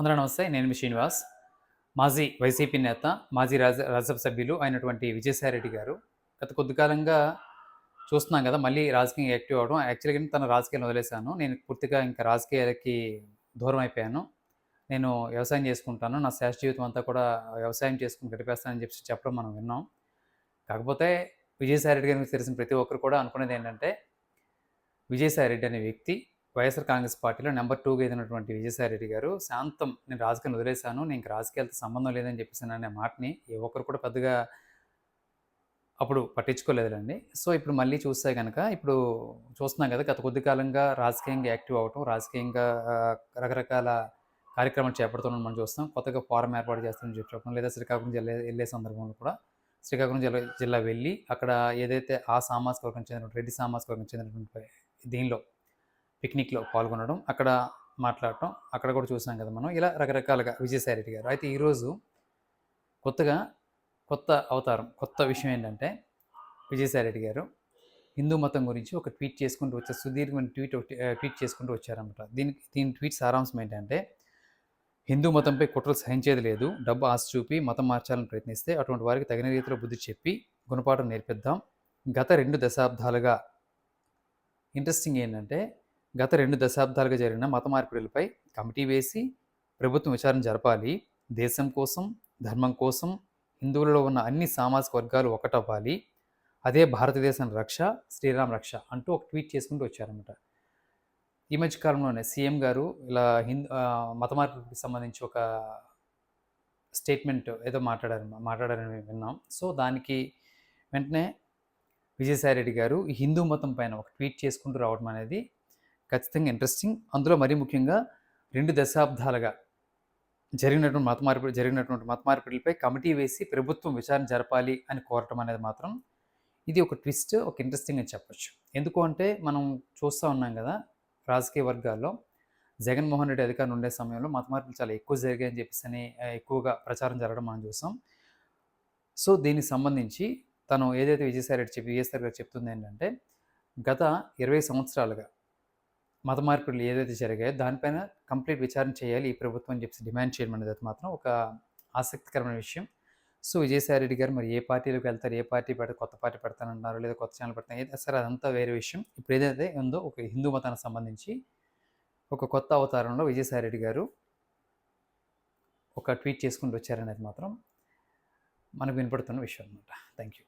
అందరూ నమస్తే నేను మీ శ్రీనివాస్. మాజీ వైసీపీ నేత మాజీ రాజ రాజ్యసభ సభ్యులు అయినటువంటి విజయసాయిరెడ్డి గారు గత కొద్ది కాలంగా చూస్తున్నాం కదా మళ్ళీ రాజకీయం యాక్టివ్ అవడం. యాక్చువల్గా తన రాజకీయాలు వదిలేశాను. నేను పూర్తిగా ఇంకా రాజకీయాలకి దూరం అయిపోయాను. నేను వ్యవసాయం చేసుకుంటాను. నా శాస్త్ర జీవితం అంతా కూడా వ్యవసాయం చేసుకుని గడిపేస్తానని చెప్పి చెప్పడం మనం విన్నాం. కాకపోతే విజయసాయిరెడ్డి గారికి తెలిసిన ప్రతి ఒక్కరు కూడా అనుకునేది ఏంటంటే విజయసాయిరెడ్డి అనే వ్యక్తి వైఎస్ఆర్ కాంగ్రెస్ పార్టీలో నెంబర్ టూగా ఎదిగినటువంటి విజయసాయిరెడ్డి గారు శాంతం నేను రాజకీయాలు వదిలేశాను నేను రాజకీయాలతో సంబంధం లేదని చెప్పేసి అనే మాటని ఏ ఒక్కరు కూడా పెద్దగా అప్పుడు పట్టించుకోలేదులండి. సో ఇప్పుడు మళ్ళీ చూస్తే కనుక ఇప్పుడు చూస్తున్నాం కదా గత కొద్ది కాలంగా రాజకీయంగా యాక్టివ్ అవటం రాజకీయంగా రకరకాల కార్యక్రమాలు చేపడుతున్నాం మనం చూస్తాం కొత్తగా ఫారం ఏర్పాటు చేస్తామని చెప్పి చెప్పడం లేదా శ్రీకాకుళం జిల్లా వెళ్ళే సందర్భంలో కూడా శ్రీకాకుళం జిల్లా జిల్లా వెళ్ళి అక్కడ ఏదైతే ఆ సామాజిక వర్గం చెందినటువంటి రెడ్డి సామాజిక వర్గం చెందినటువంటి దీనిలో పిక్నిక్లో పాల్గొనడం అక్కడ మాట్లాడటం అక్కడ కూడా చూసాం కదా మనం. ఇలా రకరకాలుగా విజయసాయి రెడ్డి గారు. అయితే ఈరోజు కొత్తగా కొత్త అవతారం కొత్త విషయం ఏంటంటే విజయసాయి రెడ్డి గారు హిందూ మతం గురించి ఒక ట్వీట్ చేసుకుంటూ వచ్చే సుదీర్ఘమైన ట్వీట్ ట్వీట్ చేసుకుంటూ వచ్చారన్నమాట. దీనికి దీని ట్వీట్ సారాంశం ఏంటంటే హిందూ మతంపై కుట్రలు సహించేది లేదు. డబ్బు ఆశ చూపి మతం మార్చాలని ప్రయత్నిస్తే అటువంటి వారికి తగిన రీతిలో బుద్ధి చెప్పి గుణపాఠం నేర్పిద్దాం. గత రెండు దశాబ్దాలుగా ఇంట్రెస్టింగ్ ఏంటంటే గత రెండు దశాబ్దాలుగా జరిగిన మత మార్పిడులపై కమిటీ వేసి ప్రభుత్వం విచారణ జరపాలి. దేశం కోసం ధర్మం కోసం హిందువులలో ఉన్న అన్ని సామాజిక వర్గాలు ఒకటవ్వాలి. అదే భారతదేశం రక్ష శ్రీరామ్ రక్ష అంటూ ఒక ట్వీట్ చేసుకుంటూ వచ్చారన్నమాట. ఈ మధ్య కాలంలోనే సీఎం గారు ఇలా హిందూ మత మార్పుకి సంబంధించి ఒక స్టేట్మెంట్ ఏదో మాట్లాడారు మాట్లాడారని విన్నాం. సో దానికి వెంటనే విజయసాయి రెడ్డి గారు హిందూ మతం పైన ఒక ట్వీట్ చేసుకుంటూ రావడం అనేది ఖచ్చితంగా ఇంట్రెస్టింగ్ అందులో మరీ ముఖ్యంగా రెండు దశాబ్దాలుగా జరిగినటువంటి మత మార్పిడి జరిగినటువంటి మత మార్పిడిలపై కమిటీ వేసి ప్రభుత్వం విచారణ జరపాలి అని కోరటం అనేది మాత్రం ఇది ఒక ట్విస్ట్ ఒక ఇంట్రెస్టింగ్ అని చెప్పొచ్చు. ఎందుకు అంటే మనం చూస్తూ ఉన్నాం కదా రాజకీయ వర్గాల్లో జగన్మోహన్ రెడ్డి అధికారం ఉండే సమయంలో మత మార్పులు చాలా ఎక్కువ జరిగాయని చెప్పేసి అని ఎక్కువగా ప్రచారం జరగడం మనం చూసాం. సో దీనికి సంబంధించి తను ఏదైతే విజయసాయి రెడ్డి చెప్పి విజయసాయి గారు చెప్తుంది ఏంటంటే గత ఇరవై సంవత్సరాలుగా మత మార్పిడులు ఏదైతే జరిగాయో దానిపైన కంప్లీట్ విచారణ చేయాలి ఈ ప్రభుత్వం అని చెప్పి డిమాండ్ చేయడం అనేది మాత్రం ఒక ఆసక్తికరమైన విషయం. సో విజయసాయి రెడ్డి గారు మరి ఏ పార్టీలోకి వెళ్తారు? ఏ పార్టీ పెడతారు కొత్త పార్టీ పెడతానంటున్నారు లేదా కొత్త ఛానల్ పెడతాను ఏదైనా సరే అదంతా వేరే విషయం. ఇప్పుడు ఏదైతే ఉందో ఒక హిందూ మతానికి సంబంధించి ఒక కొత్త అవతారంలో విజయసాయి రెడ్డి గారు ఒక ట్వీట్ చేసుకుంటూ వచ్చారనేది మాత్రం మనకు వినపడుతున్న విషయం అనమాట థ్యాంక్ యూ